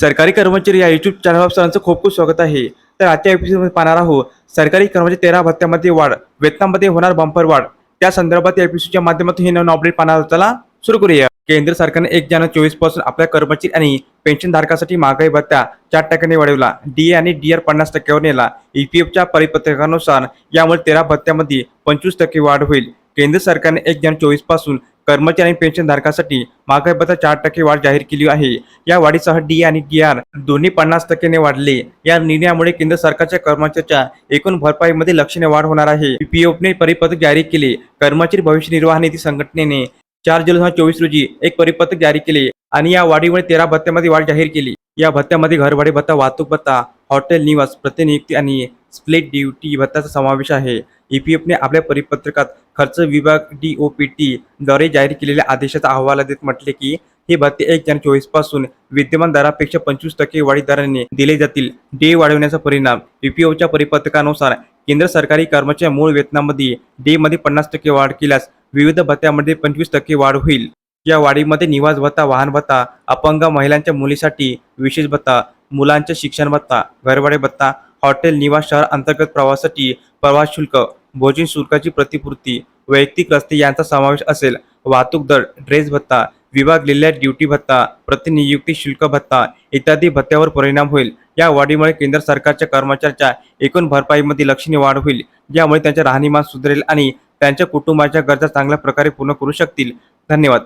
सरकारी कर्मचारी या युट्यूब चॅनलवर सरांचं खूप खूप स्वागत आहे. तर आजच्या एपिसोडमध्ये पाहणार आहोत सरकारी कर्मचारी तेरा भत्त्यामध्ये वाढ वेतनामध्ये होणार बंपर वाढ. त्या संदर्भात या एपिसोडच्या माध्यमातून हे नवीन अपडेट पाहणार चला सुरू करूया. केंद्र सरकारने एक जानेवारी चोवीसपासून आपल्या कर्मचारी आणि पेन्शनधारकासाठी महागाई भत्ता चार टक्क्यांनी वाढवला. डी आणि डी आर पन्नास टक्क्यावर नेला. ईपीएफच्या परिपत्रकानुसार यामुळे तेरा भत्त्यामध्ये पंचवीस टक्के वाढ होईल. केंद्र सरकारने एक जानेवारी चोवीसपासून कर्मचारी आणि पेन्शनधारकासाठी महागाई भत्ता चार टक्के वाढ जाहीर केली आहे. या वाढीसह डी आणि डी आर दोन्ही पन्नास टक्क्याने वाढले. या निर्णयामुळे केंद्र सरकारच्या कर्मचाऱ्याच्या एकूण भरपाईमध्ये लक्षणीय वाढ होणार आहे. पीपीएफने परिपत्रक जारी केले. कर्मचारी भविष्य निर्वाह निधी संघटनेने चार जुलै दोन हजार चोवीस रोजी एक परिपत्रक जारी केले आणि या वाढीमुळे तेरा भत्त्यामध्ये वाढ जाहीर केली. या भत्त्यामध्ये घरभाडे भत्ता वाहतूक भत्ता हॉटेल निवास प्रतिनियुक्ती आणि स्प्लिट ड्युटी भत्ताचा समावेश आहे. ई पी एफने आपल्या परिपत्रकात खर्च विभाग डी ओ पी टी द्वारे जाहीर केलेल्या आदेशाचा अहवाल देत म्हटले की हे भत्ते एक जानेवारी चोवीसपासून विद्यमान दरापेक्षा पंचवीस टक्के वाढी दराने दिले जातील. डे वाढवण्याचा परिणाम ईपीएफच्या परिपत्रकानुसार केंद्र सरकारी कर्मचाऱ्या मूळ वेतनामध्ये डे मध्ये पन्नास टक्के वाढ केल्यास विविध भत्त्यामध्ये पंचवीस टक्के वाढ होईल. या वाढीमध्ये निवास भत्ता वाहन भत्ता अपंग महिलांच्या मुलीसाठी विशेष भत्ता मुलांच्या शिक्षण भत्ता घरवाडे भत्ता हॉटेल निवास शहर अंतर्गत प्रवासासाठी प्रवास शुल्क भोजन शुल्काची प्रतिपूर्ती वैयक्तिक रस्ते यांचा समावेश असेल. वाहतूक दर ड्रेस भत्ता विभागलेल्या ड्युटी भत्ता प्रतिनियुक्ती शुल्क भत्ता इत्यादी भत्त्यावर परिणाम होईल. या वाढीमुळे केंद्र सरकारच्या कर्मचाऱ्यांच्या एकूण भरपाईमध्ये लक्षणीय वाढ होईल ज्यामुळे त्यांचे राहणीमान सुधारेल आणि त्यांच्या कुटुंबाच्या गरजा चांगल्या प्रकारे पूर्ण करू शकतील. धन्यवाद.